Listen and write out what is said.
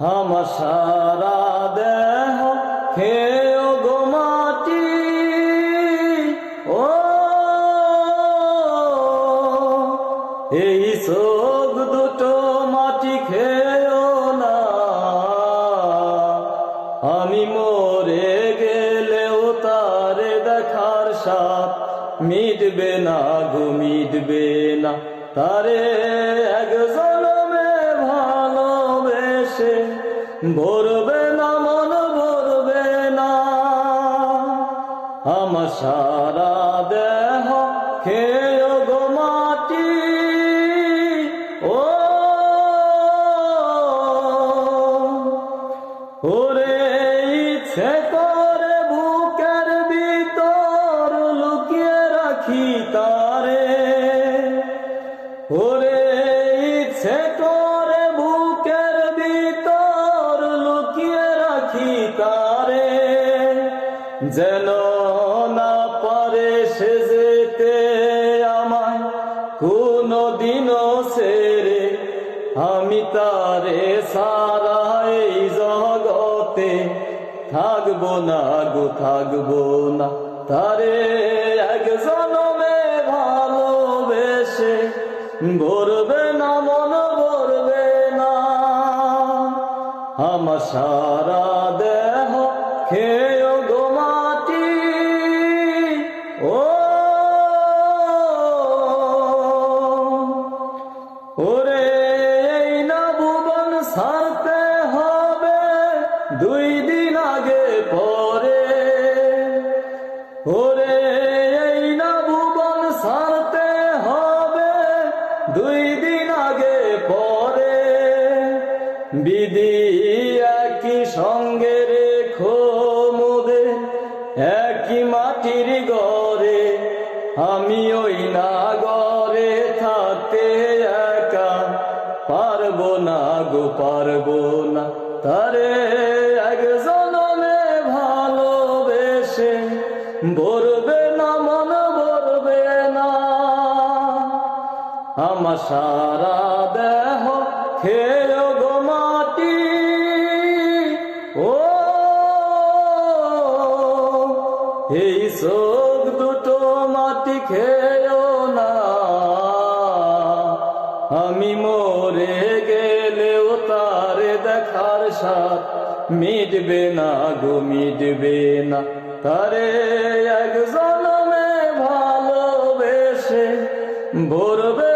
আমার সারা দেহ খেয়ে গো মাটি। ও, এই চোখ দুটো মাটি খেয়েও না। আমি মরে গেলেও তারে দেখার সাথ মিটবে না গো, মিটবে না। তারে এক ভরবে না, মন ভরবে না। আমার সারা দেহ খেয়ে গো মাটি। ও, ওরে ইচ্ছে করে বুকের ভিতর লুকিয়ে রাখি তারে। ওরে ইচ্ছে করে যেন না পারে সে যেতে আমায় কোনো দিনও সেরে। আমি তারে সারা এই জগতে থাকব না গো, থাকব না। তারে এক জনমে ভালোবেসে, ভরবে না, মন ভরবে না। আমার সারা দেহ খেয়ে গো ওরে, এই না ভুবন সারতে হবে দুই দিন আগে পরে। ওরে, এই না ভুবন সারতে হবে দুই দিন আগে পরে। বিধি একই সঙ্গে রেখো মোদের, একই মাটির গড়ে। আমি গো পারব না। তারে এক জনমে ভালোবেসে ভরবে না, মন ভরবে না। আমার সারা দেহ খেয়ে গো মাটি। ও, এই চোখ দুটো মাটি খেয়েও না। আমি মরে গেলেও তারে দেখার সাথ মিটবে না গো মিটবে না। তারে এক জনমে ভালোবেসে ভরবে